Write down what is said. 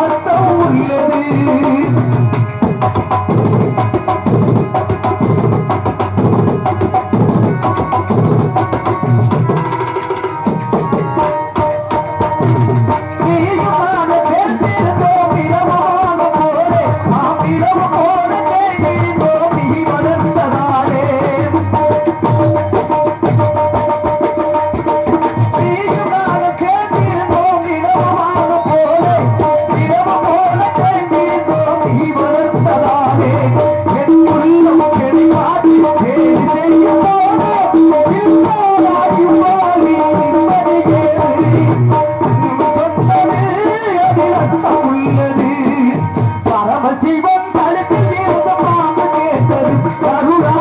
ஆட்டம் உள்ளது. உள்ளது பரமசிவம் தடுத்து இருந்த பாம்பு கேட்டது கருணா